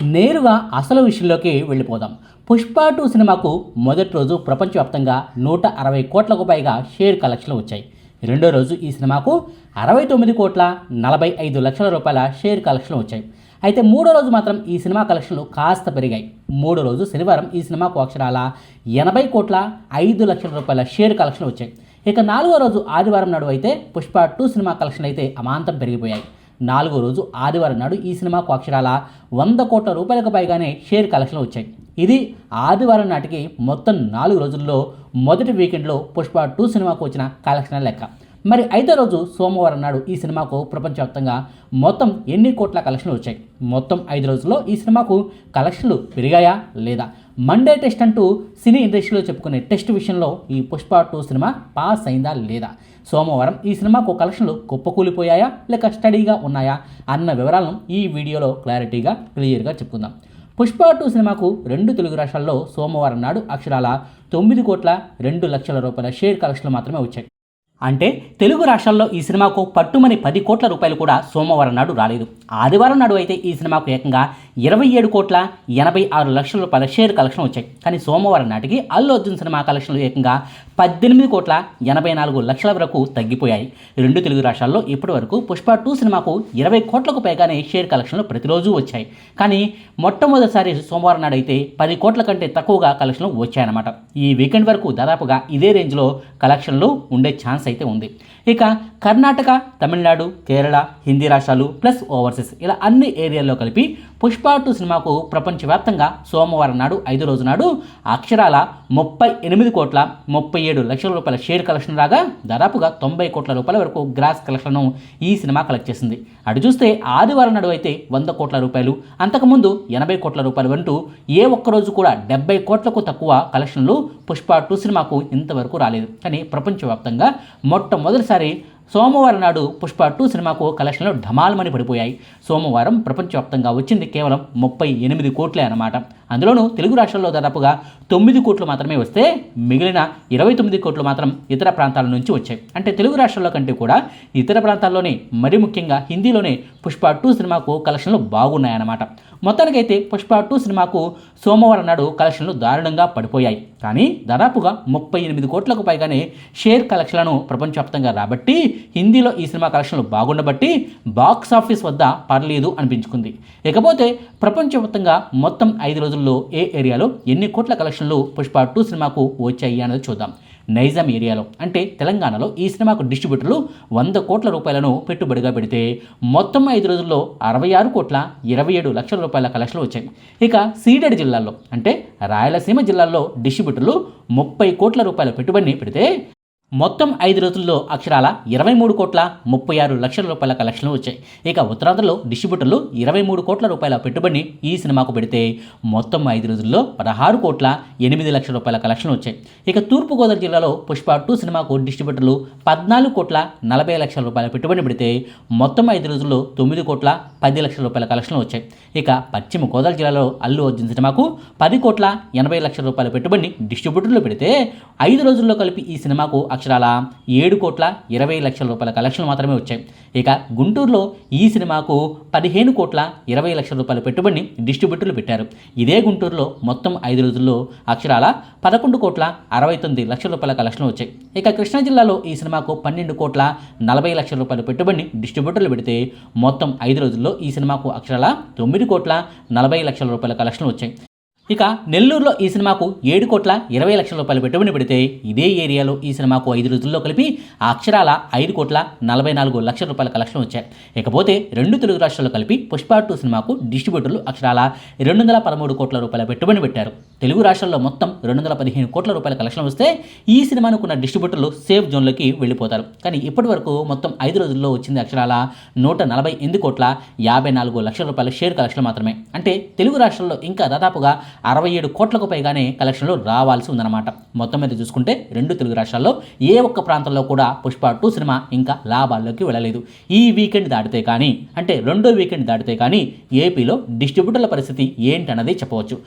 నేరుగా అసలు విషయంలోకి వెళ్ళిపోదాం. పుష్ప టూ సినిమాకు మొదటి రోజు ప్రపంచవ్యాప్తంగా నూట అరవై కోట్లకు పైగా షేర్ కలెక్షన్లు వచ్చాయి. రెండో రోజు ఈ సినిమాకు అరవై తొమ్మిది కోట్ల నలభై ఐదు లక్షల రూపాయల షేర్ కలెక్షన్లు వచ్చాయి. అయితే మూడో రోజు మాత్రం ఈ సినిమా కలెక్షన్లు కాస్త పెరిగాయి. మూడో రోజు శనివారం ఈ సినిమాకు అక్షరాల ఎనభై కోట్ల ఐదు లక్షల రూపాయల షేర్ కలెక్షన్లు వచ్చాయి. ఇక నాలుగో రోజు ఆదివారం నాడు అయితే పుష్ప టూ సినిమా కలెక్షన్ అయితే అమాంతం పెరిగిపోయాయి. నాలుగో రోజు ఆదివారం నాడు ఈ సినిమాకు అక్షరాల వంద కోట్ల రూపాయలకు పైగానే షేర్ కలెక్షన్లు వచ్చాయి. ఇది ఆదివారం నాటికి మొత్తం నాలుగు రోజుల్లో మొదటి వీకెండ్లో పుష్ప టూ సినిమాకు వచ్చిన కలెక్షన్ల లెక్క. మరి ఐదో రోజు సోమవారం నాడు ఈ సినిమాకు ప్రపంచవ్యాప్తంగా మొత్తం ఎన్ని కోట్ల కలెక్షన్లు వచ్చాయి? మొత్తం ఐదు రోజుల్లో ఈ సినిమాకు కలెక్షన్లు పెరిగాయా లేదా? మండే టెస్ట్ అంటూ సినీ ఇండస్ట్రీలో చెప్పుకునే టెస్ట్ విషయంలో ఈ పుష్ప టూ సినిమా పాస్ అయిందా లేదా? సోమవారం ఈ సినిమాకు కలెక్షన్లు కుప్పకూలిపోయాయా లేక స్టడీగా ఉన్నాయా అన్న వివరాలను ఈ వీడియోలో క్లారిటీగా క్లియర్గా చెప్పుకుందాం. పుష్ప టూ సినిమాకు రెండు తెలుగు రాష్ట్రాల్లో సోమవారం నాడు అక్షరాల తొమ్మిది కోట్ల రెండు లక్షల రూపాయల షేర్ కలెక్షన్లు మాత్రమే వచ్చాయి. అంటే తెలుగు రాష్ట్రాల్లో ఈ సినిమాకు పట్టుమని పది కోట్ల రూపాయలు కూడా సోమవారం నాడు రాలేదు. ఆదివారం నాడు అయితే ఈ సినిమాకు ఏకంగా ఇరవై ఏడు కోట్ల ఎనభై ఆరు లక్షల రూపాయల షేర్ కలెక్షన్ వచ్చాయి. కానీ సోమవారం నాటికి అల్లు అర్జున్ సినిమా కలెక్షన్లు ఏకంగా పద్దెనిమిది కోట్ల ఎనభై నాలుగు లక్షల వరకు తగ్గిపోయాయి. రెండు తెలుగు రాష్ట్రాల్లో ఇప్పటి వరకు పుష్ప టూ సినిమాకు ఇరవై కోట్లకు పైగానే షేర్ కలెక్షన్లు ప్రతిరోజు వచ్చాయి. కానీ మొట్టమొదటిసారి సోమవారం నాడు అయితే పది కోట్ల కంటే తక్కువగా కలెక్షన్లు వచ్చాయన్నమాట. ఈ వీకెండ్ వరకు దాదాపుగా ఇదే రేంజ్లో కలెక్షన్లు ఉండే ఛాన్స్ అయితే ఉంది. ఇక కర్ణాటక తమిళనాడు కేరళ హిందీ రాష్ట్రాలు ప్లస్ ఓవర్సీస్ ఇలా అన్ని ఏరియాల్లో కలిపి పుష్ప టూ సినిమాకు ప్రపంచవ్యాప్తంగా సోమవారం నాడు ఐదు రోజు నాడు అక్షరాల ముప్పై ఎనిమిది కోట్ల ముప్పై ఏడు లక్షల రూపాయల షేర్ కలెక్షన్ రాగా దాదాపుగా తొంభై కోట్ల రూపాయల వరకు గ్రాస్ కలెక్షన్ను ఈ సినిమా కలెక్ట్ చేసింది. అటు చూస్తే ఆదివారం నాడు అయితే వంద కోట్ల రూపాయలు అంతకుముందు ఎనభై కోట్ల రూపాయలు అంటూ ఏ ఒక్కరోజు కూడా డెబ్బై కోట్లకు తక్కువ కలెక్షన్లు పుష్ప టూ సినిమాకు ఇంతవరకు రాలేదు. కానీ ప్రపంచవ్యాప్తంగా మొట్టమొదటిసారి సోమవారం నాడు పుష్ప టూ సినిమాకు కలెక్షన్లు ఢమాల్మని పడిపోయాయి. సోమవారం ప్రపంచవ్యాప్తంగా వచ్చింది కేవలం ముప్పై ఎనిమిది కోట్లే అన్నమాట. అందులోనూ తెలుగు రాష్ట్రాల్లో దాదాపుగా తొమ్మిది కోట్లు మాత్రమే వస్తే మిగిలిన ఇరవై తొమ్మిది కోట్లు మాత్రం ఇతర ప్రాంతాల నుంచి వచ్చాయి. అంటే తెలుగు రాష్ట్రాల్లో కంటే కూడా ఇతర ప్రాంతాల్లోనే మరి ముఖ్యంగా హిందీలోనే పుష్ప టూ సినిమాకు కలెక్షన్లు బాగున్నాయన్నమాట. మొత్తానికైతే పుష్ప టూ సినిమాకు సోమవారం నాడు కలెక్షన్లు దారుణంగా పడిపోయాయి. కానీ దాదాపుగా ముప్పై ఎనిమిది కోట్లకు పైగానే షేర్ కలెక్షన్లను ప్రపంచవ్యాప్తంగా రాబట్టి హిందీలో ఈ సినిమా కలెక్షన్లు బాగుండబట్టి బాక్స్ ఆఫీస్ వద్ద పర్లేదు అనిపించుకుంది. ఇకపోతే ప్రపంచవ్యాప్తంగా మొత్తం ఐదు రోజులు కలెక్షన్లు ఏ ఏరియాలో ఎన్ని కోట్ల కలెక్షన్లు పుష్ప టూ సినిమాకు వచ్చాయి అన్నది చూద్దాం. నైజాం ఏరియాలో అంటే తెలంగాణలో ఈ సినిమాకు డిస్ట్రిబ్యూటర్లు వంద కోట్ల రూపాయలను పెట్టుబడిగా పెడితే మొత్తం ఐదు రోజుల్లో అరవై ఆరు కోట్ల ఇరవై ఏడు లక్షల రూపాయల కలెక్షన్లు వచ్చాయి. ఇక సీడెడ్ జిల్లాల్లో అంటే రాయలసీమ జిల్లాల్లో డిస్ట్రిబ్యూటర్లు ముప్పై కోట్ల రూపాయల పెట్టుబడిని పెడితే మొత్తం ఐదు రోజుల్లో అక్షరాల ఇరవై మూడు కోట్ల ముప్పై ఆరు లక్షల రూపాయల కలెక్షన్లు వచ్చాయి. ఇక ఉత్తరాంధ్రలో డిస్ట్రిబ్యూటర్లు ఇరవై మూడు కోట్ల రూపాయల పెట్టుబడిని ఈ సినిమాకు పెడితే మొత్తం ఐదు రోజుల్లో పదహారు కోట్ల ఎనిమిది లక్షల రూపాయల కలెక్షన్లు వచ్చాయి. ఇక తూర్పుగోదావరి జిల్లాలో పుష్ప టూ సినిమాకు డిస్ట్రిబ్యూటర్లు పద్నాలుగు కోట్ల నలభై లక్షల రూపాయల పెట్టుబడి పెడితే మొత్తం ఐదు రోజుల్లో తొమ్మిది కోట్ల పది లక్షల రూపాయల కలెక్షన్లు వచ్చాయి. ఇక పశ్చిమ గోదావరి జిల్లాలో అల్లు అర్జున్ సినిమాకు పది కోట్ల ఎనభై లక్షల రూపాయల పెట్టుబడిని డిస్ట్రిబ్యూటర్లు పెడితే ఐదు రోజుల్లో కలిపి ఈ సినిమాకు అక్షరాల ఏడు కోట్ల ఇరవై లక్షల రూపాయల కలెక్షన్లు మాత్రమే వచ్చాయి. ఇక గుంటూరులో ఈ సినిమాకు పదిహేను కోట్ల ఇరవై లక్షల రూపాయల పెట్టుబడిని డిస్ట్రిబ్యూటర్లు పెట్టారు. ఇదే గుంటూరులో మొత్తం ఐదు రోజుల్లో అక్షరాల పదకొండు కోట్ల అరవై తొమ్మిది లక్షల రూపాయల కలెక్షన్లు వచ్చాయి. ఇక కృష్ణా జిల్లాలో ఈ సినిమాకు పన్నెండు కోట్ల నలభై లక్షల రూపాయల పెట్టుబడిని డిస్ట్రిబ్యూటర్లు పెడితే మొత్తం ఐదు రోజుల్లో ఈ సినిమాకు అక్షరాల తొమ్మిది కోట్ల నలభై లక్షల రూపాయల కలెక్షన్లు వచ్చాయి. ఇక నెల్లూరులో ఈ సినిమాకు ఏడు కోట్ల ఇరవై లక్షల రూపాయలు పెట్టుబడి పెడితే ఇదే ఏరియాలో ఈ సినిమాకు ఐదు రోజుల్లో కలిపి అక్షరాల ఐదు కోట్ల నలభై నాలుగు లక్షల రూపాయల కలెక్షన్ వచ్చాయి. ఇకపోతే రెండు తెలుగు రాష్ట్రాల్లో కలిపి పుష్ప టూ సినిమాకు డిస్ట్రిబ్యూటర్లు అక్షరాల రెండు వందల పదమూడు కోట్ల రూపాయల పెట్టుబడి పెట్టారు. తెలుగు రాష్ట్రాల్లో మొత్తం రెండు వందల పదిహేను కోట్ల రూపాయల కలెక్షన్ వస్తే ఈ సినిమాను కొన్న డిస్ట్రిబ్యూటర్లు సేఫ్ జోన్లోకి వెళ్ళిపోతారు. కానీ ఇప్పటి వరకు మొత్తం ఐదు రోజుల్లో వచ్చింది అక్షరాల నూట నలభై ఎనిమిది కోట్ల యాభై నాలుగు లక్షల రూపాయల షేర్ కలెక్షన్ మాత్రమే. అంటే తెలుగు రాష్ట్రాల్లో ఇంకా దాదాపుగా అరవై ఏడు కోట్లకు పైగానే కలెక్షన్లు రావాల్సి ఉందన్నమాట. మొత్తం మీద చూసుకుంటే రెండు తెలుగు రాష్ట్రాల్లో ఏ ఒక్క ప్రాంతంలో కూడా పుష్ప టూ సినిమా ఇంకా లాభాల్లోకి వెళ్ళలేదు. ఈ వీకెండ్ దాటితే కానీ అంటే రెండో వీకెండ్ దాటితే కానీ ఏపీలో డిస్ట్రిబ్యూటర్ల పరిస్థితి ఏంటన్నది చెప్పవచ్చు.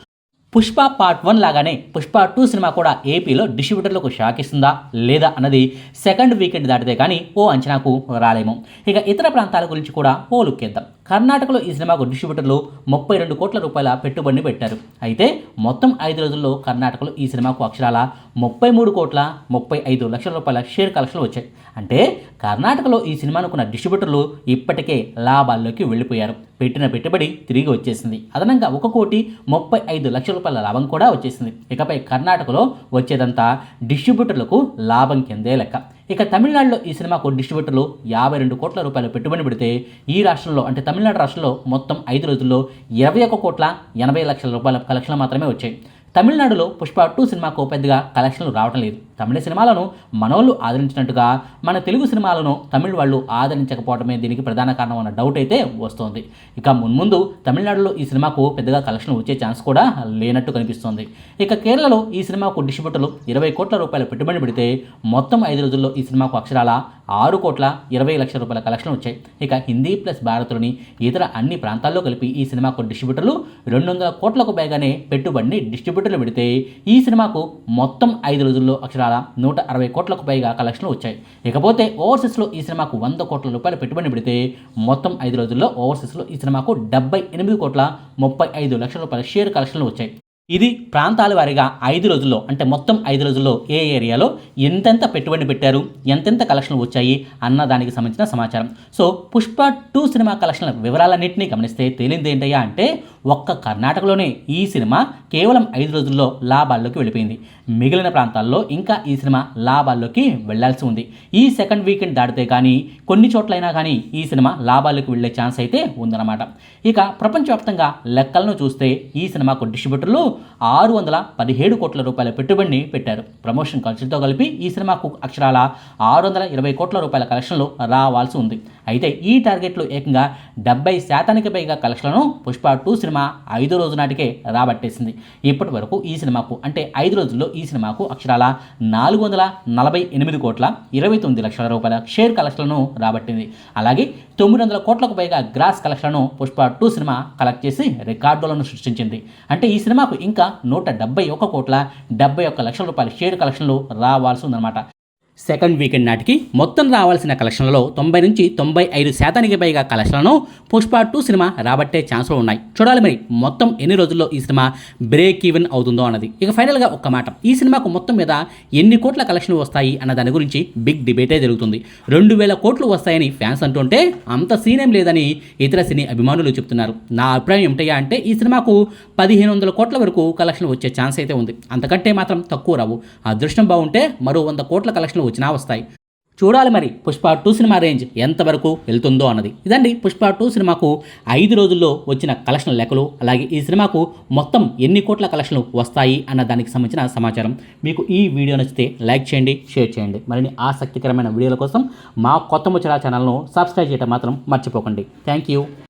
పుష్ప పార్ట్ వన్ లాగానే పుష్ప టూ సినిమా కూడా ఏపీలో డిస్ట్రిబ్యూటర్లకు షాక్ ఇస్తుందా లేదా అన్నది సెకండ్ వీకెండ్ దాటితే కానీ ఓ అంచనాకు రాలేము. ఇక ఇతర ప్రాంతాల గురించి కూడా ఓ లుక్ ఇద్దాం కర్ణాటకలో ఈ సినిమాకు డిస్ట్రిబ్యూటర్లు ముప్పై రెండు కోట్ల రూపాయల పెట్టుబడిని పెట్టారు. అయితే మొత్తం ఐదు రోజుల్లో కర్ణాటకలో ఈ సినిమాకు అక్షరాల ముప్పై మూడు కోట్ల ముప్పై ఐదు లక్షల రూపాయల షేర్ కలెక్షన్లు వచ్చాయి. అంటే కర్ణాటకలో ఈ సినిమానుకున్న డిస్ట్రిబ్యూటర్లు ఇప్పటికే లాభాల్లోకి వెళ్ళిపోయారు. పెట్టిన పెట్టుబడి తిరిగి వచ్చేసింది. అదనంగా ఒక కోటి ముప్పై ఐదు లక్షల రూపాయల లాభం కూడా వచ్చేసింది. ఇకపై కర్ణాటకలో వచ్చేదంతా డిస్ట్రిబ్యూటర్లకు లాభం కిందే లెక్క. ఇక తమిళనాడులో ఈ సినిమాకు డిస్ట్రిబ్యూటర్లు యాభై రెండు కోట్ల రూపాయలు పెట్టుబడి పెడితే ఈ రాష్ట్రంలో అంటే తమిళనాడు రాష్ట్రంలో మొత్తం ఐదు రోజుల్లో ఇరవై ఒక్క కోట్ల ఎనభై లక్షల రూపాయల కలెక్షన్లు మాత్రమే వచ్చాయి. తమిళనాడులో పుష్ప టూ సినిమాకు పెద్దగా కలెక్షన్లు రావటం లేదు. తమిళ సినిమాలను మనోళ్ళు ఆదరించినట్టుగా మన తెలుగు సినిమాలను తమిళ వాళ్ళు ఆదరించకపోవడమే దీనికి ప్రధాన కారణం అన్న డౌట్ అయితే వస్తోంది. ఇక మున్ముందు తమిళనాడులో ఈ సినిమాకు పెద్దగా కలెక్షన్లు వచ్చే ఛాన్స్ కూడా లేనట్టు కనిపిస్తోంది. ఇక కేరళలో ఈ సినిమాకు డిస్ట్రిబ్యూటర్లు ఇరవై కోట్ల రూపాయల పెట్టుబడి పెడితే మొత్తం ఐదు రోజుల్లో ఈ సినిమాకు అక్షరాల ఆరు కోట్ల ఇరవై లక్షల రూపాయల కలెక్షన్ వచ్చాయి. ఇక హిందీ ప్లస్ భారత్లోని ఇతర అన్ని ప్రాంతాల్లో కలిపి ఈ సినిమాకు డిస్ట్రిబ్యూటర్లు రెండు వందల కోట్లకు పైగానే పెట్టుబడిని డిస్ట్రిబ్యూటర్లు పెడితే ఈ సినిమాకు మొత్తం ఐదు రోజుల్లో అక్షరాల నూట అరవై కోట్లకు పైగా కలెక్షన్లు వచ్చాయి. ఇకపోతే ఓవర్సీస్లో ఈ సినిమాకు వంద కోట్ల రూపాయలు పెట్టుబడి పెడితే మొత్తం ఐదు రోజుల్లో ఓవర్సీస్లో ఈ సినిమాకు డెబ్బై ఎనిమిది కోట్ల ముప్పై ఐదు లక్షల రూపాయల షేర్ కలెక్షన్లు వచ్చాయి. ఇది ప్రాంతాల వారీగా ఐదు రోజుల్లో అంటే మొత్తం ఐదు రోజుల్లో ఏ ఏరియాలో ఎంతెంత పెట్టుబడి పెట్టారు ఎంతెంత కలెక్షన్లు వచ్చాయి అన్న దానికి సంబంధించిన సమాచారం. సో పుష్ప టూ సినిమా కలెక్షన్ల వివరాలన్నింటినీ గమనిస్తే తేలింది ఏంటయ్యా అంటే ఒక్క కర్ణాటకలోనే ఈ సినిమా కేవలం ఐదు రోజుల్లో లాభాల్లోకి వెళ్ళిపోయింది. మిగిలిన ప్రాంతాల్లో ఇంకా ఈ సినిమా లాభాల్లోకి వెళ్ళాల్సి ఉంది. ఈ సెకండ్ వీకెండ్ దాటితే కానీ కొన్ని చోట్లైనా కానీ ఈ సినిమా లాభాల్లోకి వెళ్ళే ఛాన్స్ అయితే ఉందన్నమాట. ఇక ప్రపంచవ్యాప్తంగా లెక్కలను చూస్తే ఈ సినిమాకు డిస్ట్రిబ్యూటర్లు ఆరు వందల పదిహేడు కోట్ల రూపాయల పెట్టుబడిని పెట్టారు. ప్రమోషన్ ఖర్చులతో కలిపి ఈ సినిమాకు అక్షరాల ఆరు వందల ఇరవై కోట్ల రూపాయల కలెక్షన్లు రావాల్సి ఉంది. అయితే ఈ టార్గెట్లు ఏకంగా డెబ్బై శాతానికి పైగా కలెక్షన్లను పుష్ప టూ సినిమా ఐదో రోజు నాటికే రాబట్టేసింది. ఇప్పటి వరకు ఈ సినిమాకు అంటే ఐదు రోజుల్లో ఈ సినిమాకు అక్షరాల నాలుగు వందల నలభై ఎనిమిది కోట్ల ఇరవై తొమ్మిది లక్షల రూపాయల షేర్ కలెక్షన్లను రాబట్టింది. అలాగే తొమ్మిది వందల కోట్లకు పైగా గ్రాస్ కలెక్షన్లను పుష్ప టూ సినిమా కలెక్ట్ చేసి రికార్డులను సృష్టించింది. అంటే ఈ సినిమాకు ఇంకా నూట డెబ్బై ఒక్క కోట్ల డెబ్బై ఒక్క లక్షల రూపాయల షేర్ కలెక్షన్లు రావాల్సి ఉందన్నమాట. సెకండ్ వీకెండ్ నాటికి మొత్తం రావాల్సిన కలెక్షన్లలో తొంభై నుంచి తొంభై ఐదు శాతానికి పైగా కలెక్షన్లను పుష్ప టూ సినిమా రాబట్టే ఛాన్సులు ఉన్నాయి. చూడాలి మరి మొత్తం ఎన్ని రోజుల్లో ఈ సినిమా బ్రేక్ ఈవెన్ అవుతుందో అన్నది. ఇక ఫైనల్గా ఒక్క మాట. ఈ సినిమాకు మొత్తం మీద ఎన్ని కోట్ల కలెక్షన్లు వస్తాయి అన్న దాని గురించి బిగ్ డిబేటే జరుగుతుంది. రెండు వేల కోట్లు వస్తాయని ఫ్యాన్స్ అంటుంటే అంత సీనేం లేదని ఇతర సినీ అభిమానులు చెప్తున్నారు. నా అభిప్రాయం ఏమిటయ్యా అంటే ఈ సినిమాకు పదిహేను వందల కోట్ల వరకు కలెక్షన్ వచ్చే ఛాన్స్ అయితే ఉంది. అంతకంటే మాత్రం తక్కువ రావు. అదృష్టం బాగుంటే మరో వంద కోట్ల కలెక్షన్లు సూచన వస్తాయి. చూడాలి మరి పుష్ప టూ సినిమా రేంజ్ ఎంతవరకు వెళ్తుందో అన్నది. ఇదండి పుష్ప టూ సినిమాకు ఐదు రోజుల్లో వచ్చిన కలెక్షన్ లెక్కలు. అలాగే ఈ సినిమాకు మొత్తం ఎన్ని కోట్ల కలెక్షన్లు వస్తాయి అన్న దానికి సంబంధించిన సమాచారం. మీకు ఈ వీడియో నచ్చితే లైక్ చేయండి షేర్ చేయండి. మరిన్ని ఆసక్తికరమైన వీడియోల కోసం మా కొత్త ముచ్చరా ఛానల్ను సబ్స్క్రైబ్ చేయడం మాత్రం మర్చిపోకండి. Thank you.